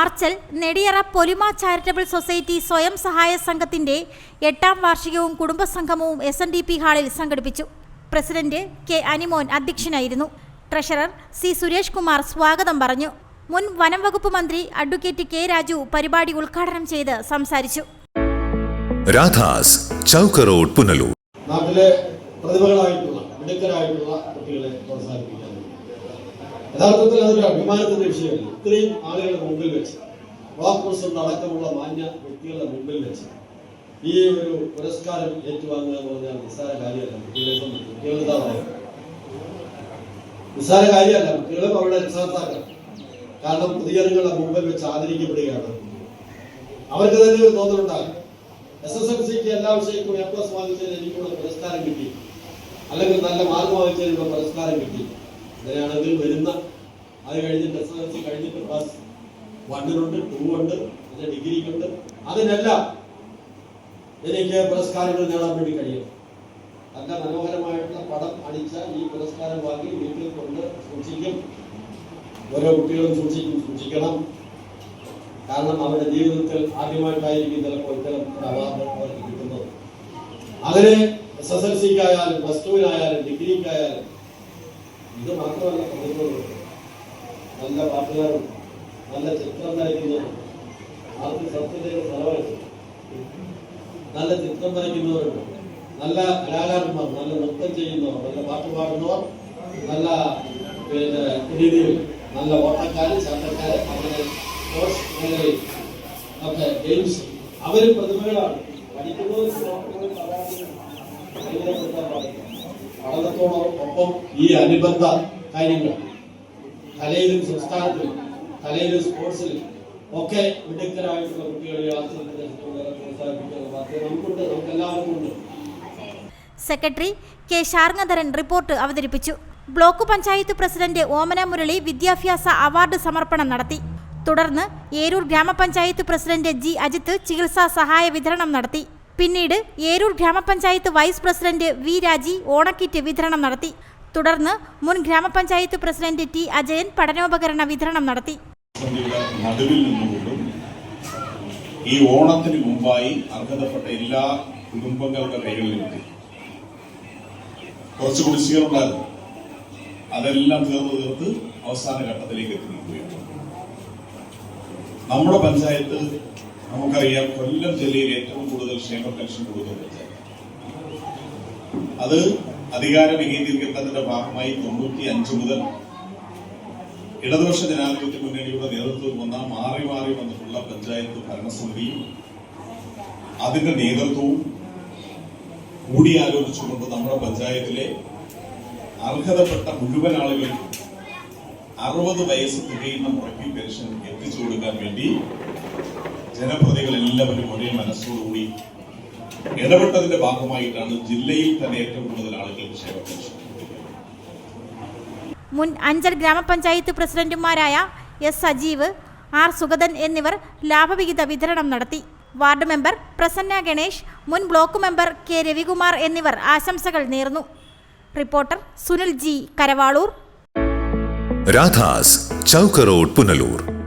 Archal Nediyara Polima charitable society സ്വയം സഹായ സംഘത്തിന്റെ എട്ടാം വാർഷികവും കുടുംബസംഗമവും എസ് എൻ ഡി പി ഹാളിൽ സംഘടിപ്പിച്ചു. പ്രസിഡന്റ് കെ അനിമോൻ അധ്യക്ഷനായിരുന്നു. ട്രഷറർ സി സുരേഷ് കുമാർ സ്വാഗതം പറഞ്ഞു. മുൻ വനം വകുപ്പ് മന്ത്രി അഡ്വക്കേറ്റ് കെ രാജു പരിപാടി ഉദ്ഘാടനം ചെയ്ത് സംസാരിച്ചു. രാധാസ് ചൗക്ക് റോഡ് പുനലൂർ. നാട്ടിലെ പ്രതിഭകളായിട്ടുള്ള മിടുക്കരായിട്ടുള്ള കുട്ടികളെ പ്രോത്സാഹിപ്പിക്കാൻ യഥാർത്ഥത്തിൽ അതൊരു അഭിമാനത്തിന്റെ വിഷയമല്ല. ഇത്രയും ആളുകളുടെ മുമ്പിൽ വെച്ച് പ്രസിഡന്റ് അടക്കമുള്ള മാന്യ വ്യക്തികളുടെ മുമ്പിൽ വെച്ച് ഈ ഒരു പുരസ്കാരം ഏറ്റുവാങ്ങുക എന്ന് പറഞ്ഞാൽ നിസ്സാര കാര്യമല്ല. കുട്ടികളെ സംബന്ധിച്ച് പറയുന്നത് നിസ്സാര കാര്യമല്ല. കുട്ടികളും അവരുടെ രക്ഷകർത്താക്കൾ കാരണം പൊതുജനങ്ങളുടെ മുമ്പിൽ വെച്ച് ആദരിക്കപ്പെടുകയാണ്. അവർക്ക് തന്നെ ഒരു തോന്നലുണ്ടാകും എസ് എസ് എൽ സിക്ക് എല്ലാ വിഷയക്കും എ പ്ലസ് വാങ്ങിച്ചതിന് എനിക്കുള്ള പുരസ്കാരം കിട്ടി. അല്ലെങ്കിൽ നല്ല മാർക്ക് വാങ്ങിച്ചതിനുള്ള പുരസ്കാരം കിട്ടി. അങ്ങനെയാണെങ്കിൽ വരുന്ന അത് കഴിഞ്ഞിട്ട് എസ് എൽ സി കഴിഞ്ഞിട്ട് പ്ലസ് വണ്ണിനുണ്ട് ടൂ ഉണ്ട് പിന്നെ ഡിഗ്രിക്കുണ്ട്. അതിനെല്ലാം എനിക്ക് പുരസ്കാരങ്ങൾ നേടാൻ വേണ്ടി കഴിയും. നല്ല മനോഹരമായിട്ടുള്ള പടം അടിച്ച ഈ പുരസ്കാരം വാങ്ങി വീട്ടിൽ കൊണ്ട് സൂക്ഷിക്കും. ഓരോ കുട്ടികളും സൂക്ഷിക്കും സൂക്ഷിക്കണം. കാരണം അവരുടെ ജീവിതത്തിൽ ആദ്യമായിട്ടായിരിക്കും ചിലപ്പോൾ ഇത്തരം അവാർഡ് അവർക്ക് കിട്ടുന്നത്. അങ്ങനെ എസ് എസ് എൽ സിക്കായാലും പ്ലസ് ടുവിനായാലും ഡിഗ്രിക്കായാലും ഇത് മാത്രമല്ല പ്രതിഭകളുണ്ട് നല്ല പാട്ടുകാരും നല്ല ചിത്രം വരയ്ക്കുന്നവരും ആർക്ക് സത്യതയുടെ സ്ഥലമായിട്ട് നല്ല ചിത്രം വരയ്ക്കുന്നവരുണ്ട്. നല്ല കലാകാരന്മാർ നല്ല നൃത്തം ചെയ്യുന്നവർ നല്ല പാട്ട് പാടുന്നവർ നല്ല പിന്നെ രീതിയിൽ നല്ല ഓട്ടക്കാര് ചാട്ടക്കാര് അങ്ങനെ സ്പോർട്സ് മേഖലയിൽ ഒക്കെ ഗെയിംസ് അവർ പ്രതിഭകളാണ്. പഠിക്കുന്നവർ പാടില്ല പഠനത്തോടൊപ്പം ഈ അനുബന്ധ കാര്യങ്ങൾ കലയിലും സംസ്ഥാനത്തിലും കലയിലും സ്പോർട്സിലും ഒക്കെ മിടുക്കരായിട്ടുള്ള കുട്ടികളെ നമുക്കുണ്ട് നമുക്ക് സെക്രട്ടറി കെ ശാർങ്ങധരൻ റിപ്പോർട്ട് അവതരിപ്പിച്ചു. ബ്ലോക്ക് പഞ്ചായത്ത് പ്രസിഡന്റ് ഓമന മുരളി വിദ്യാഭ്യാസ അവാർഡ് സമർപ്പണം നടത്തി. തുടർന്ന് ഏരൂർ ഗ്രാമപഞ്ചായത്ത് പ്രസിഡന്റ് ജി അജിത്ത് ചികിത്സാ സഹായ വിതരണം നടത്തി. പിന്നീട് ഏരൂർ ഗ്രാമപഞ്ചായത്ത് വൈസ് പ്രസിഡന്റ് വി രാജി ഓണക്കിറ്റ് വിതരണം നടത്തി. തുടർന്ന് മുൻ ഗ്രാമപഞ്ചായത്ത് പ്രസിഡന്റ് ടി അജയൻ പഠനോപകരണ വിതരണം നടത്തി. ഈ ഓണത്തിന് മുമ്പായി അർഹതപ്പെട്ട എല്ലാ കുടുംബങ്ങളുടെ കൈകളിലെത്തി കുറച്ച് കുടിശ്ശികളുണ്ടായിരുന്നു അതെല്ലാം തീർന്നു തീർത്ത് അവസാന ഘട്ടത്തിലേക്ക് എത്തിയിരിക്കുകയാണ്. നമ്മുടെ പഞ്ചായത്ത് നമുക്കറിയാം കൊല്ലം ജില്ലയിൽ ഏറ്റവും കൂടുതൽ ക്ഷേമ പെൻഷൻ കൊടുക്കുന്നത് അത് അധികാര വികേന്ദ്രീകരണത്തിന്റെ ഭാഗമായി തൊണ്ണൂറ്റി അഞ്ച് മുതൽ ഇടതുപക്ഷ ജനാധിപത്യ മുന്നണിയുടെ നേതൃത്വം വന്ന മാറി മാറി വന്നിട്ടുള്ള പഞ്ചായത്ത് ഭരണസമിതിയും അതിന്റെ നേതൃത്വവും കൂടിയാലോചിച്ചുകൊണ്ട് നമ്മുടെ പഞ്ചായത്തിലെ അർഹതപ്പെട്ട മുഴുവൻ ആളുകൾക്കും അറുപത് വയസ്സ് തികയുന്ന മുറയ്ക്ക് പെൻഷൻ എത്തിച്ചു കൊടുക്കാൻ വേണ്ടി ജനപ്രതികൾ എല്ലാവരും ഒരേ മനസ്സോടുകൂടി ഇടപെട്ടതിന്റെ ഭാഗമായിട്ടാണ് ജില്ലയിൽ തന്നെ ഏറ്റവും കൂടുതൽ ആളുകൾ ക്ഷേമ മുൻ അഞ്ചൽ ഗ്രാമപഞ്ചായത്ത് പ്രസിഡന്റുമാരായ എസ് സജീവ് ആർ സുഗതൻ എന്നിവർ ലാഭവിഹിത വിതരണം നടത്തി. വാർഡ് മെമ്പർ പ്രസന്ന ഗണേഷ് മുൻ ബ്ലോക്ക് മെമ്പർ കെ രവികുമാർ എന്നിവർ ആശംസകൾ നേർന്നു. Reporter Sunil G Karavalur. Radhas Chowk road Punalur.